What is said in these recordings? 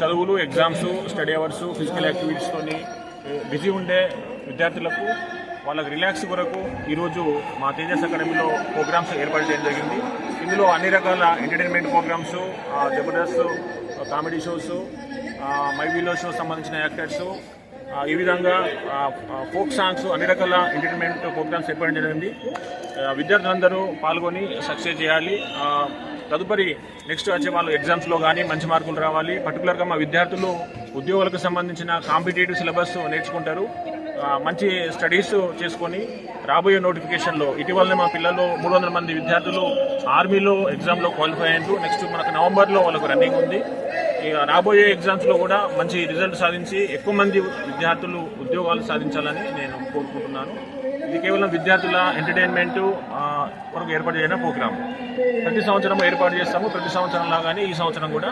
చదువులు exams study hours physical యాక్టివిటీస్తోని busy ఉండే విద్యార్థులకు వాళ్ళకి రిలాక్స్ కొరకు ఈరోజు మా తేజస్ అకాడమీలో ప్రోగ్రామ్స్ ఏర్పాటు చేయడం జరిగింది. ఇందులో అన్ని రకాల entertainment programs Jabardasth comedy shows మైవీలో shows సంబంధించిన యాక్టర్స్ ఈ విధంగా ఫోక్ సాంగ్స్ అన్ని రకాల ఎంటర్టైన్మెంట్ ప్రోగ్రామ్స్ ఏర్పాటు జరిగింది. విద్యార్థులందరూ పాల్గొని సక్సెస్ చేయాలి. తదుపరి నెక్స్ట్ వచ్చే వాళ్ళు ఎగ్జామ్స్లో కానీ మంచి మార్కులు రావాలి. పర్టికులర్గా మా విద్యార్థులు ఉద్యోగులకు సంబంధించిన కాంపిటేటివ్ సిలబస్ నేర్చుకుంటారు. మంచి స్టడీస్ చేసుకొని రాబోయే నోటిఫికేషన్లో ఇటీవలనే మా పిల్లలు మూడు వందల మంది విద్యార్థులు ఆర్మీలో ఎగ్జామ్లో క్వాలిఫై అయ్యారు నెక్స్ట్ మనకు నవంబర్లో వాళ్ళకు రన్నింగ్ ఉంది. ఇక రాబోయే ఎగ్జామ్స్లో కూడా మంచి రిజల్ట్ సాధించి ఎక్కువ మంది విద్యార్థులు ఉద్యోగాలు సాధించాలని నేను కోరుకుంటున్నాను. ఇది కేవలం విద్యార్థుల ఎంటర్టైన్మెంట్ కొరకు ఏర్పాటు చేయడం ప్రోగ్రామ్. ప్రతి సంవత్సరం ఏర్పాటు చేస్తాము. ప్రతి సంవత్సరం లాగానే ఈ సంవత్సరం కూడా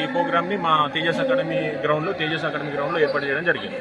ఈ ప్రోగ్రామ్ని మా తేజస్ అకాడమీ గ్రౌండ్లో తేజస్ అకాడమీ గ్రౌండ్లో ఏర్పాటు చేయడం జరిగింది.